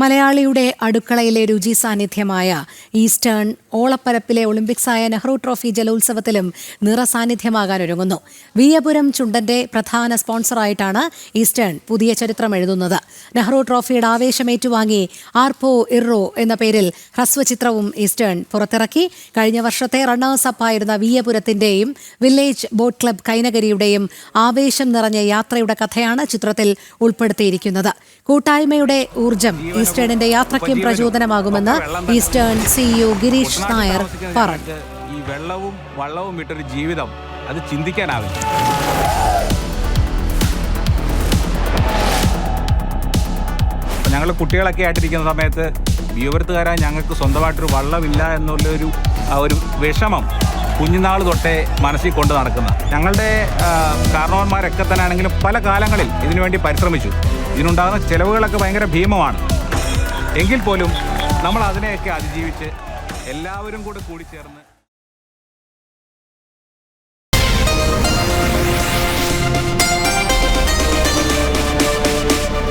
മലയാളിയുടെ അടുക്കളയിലെ രുചി സാന്നിധ്യമായ ഈസ്റ്റേൺ ഓളപ്പരപ്പിലെ ഒളിമ്പിക്സായ നെഹ്റു ട്രോഫി ജലോത്സവത്തിലും നിറസാന്നിധ്യമാകാൻ ഒരുങ്ങുന്നു. വിയപുരം ചുണ്ടന്റെ പ്രധാന സ്പോൺസറായിട്ടാണ് ഈസ്റ്റേൺ പുതിയ ചരിത്രം എഴുതുന്നത്. നെഹ്റു ട്രോഫിയുടെ ആവേശമേറ്റുവാങ്ങി ആർപോ ഇറോ എന്ന പേരിൽ ഹ്രസ്വചിത്രവും ഈസ്റ്റേൺ പുറത്തിറക്കി. കഴിഞ്ഞ വർഷത്തെ റണ്ണേഴ്സ് അപ്പായിരുന്ന വിയപുരത്തിന്റെയും വില്ലേജ് ബോട്ട് ക്ലബ് കൈനകരിയുടെയും ആവേശം നിറഞ്ഞ യാത്രയുടെ കഥയാണ് ചിത്രത്തിൽ ഉൾപ്പെടുത്തിയിരിക്കുന്നത്. കൂട്ടായ്മയുടെ ഊർജം ഈസ്റ്റേണിന്റെ യാത്രയ്ക്കും പ്രചോദനമാകുമെന്ന് ഈസ്റ്റേൺ സിഇഒ ഗിരീഷ് നായർ പറഞ്ഞു. ഈ വെള്ളവും വള്ളവും ഇട്ടൊരു ജീവിതം അത് ചിന്തിക്കാനാവില്ല. ഞങ്ങൾ കുട്ടികളൊക്കെ ആയിട്ടിരിക്കുന്ന സമയത്ത് വ്യൂവർത്തുകാരാൻ ഞങ്ങൾക്ക് സ്വന്തമായിട്ടൊരു വള്ളമില്ല എന്നുള്ളൊരു ആ ഒരു വിഷമം കുഞ്ഞുനാൾ തൊട്ടേ മനസ്സിൽ കൊണ്ട് നടക്കുന്ന. ഞങ്ങളുടെ കാരണവന്മാരൊക്കെ തന്നെ ആണെങ്കിലും പല കാലങ്ങളിൽ ഇതിനുവേണ്ടി പരിശ്രമിച്ചു. ഇതിനുണ്ടാകുന്ന ചിലവുകളൊക്കെ ഭയങ്കര ഭീമമാണ്. എങ്കിൽ പോലും നമ്മൾ അതിനെയൊക്കെ അതിജീവിച്ച് എല്ലാവരും കൂടെ കൂടി ചേർന്ന്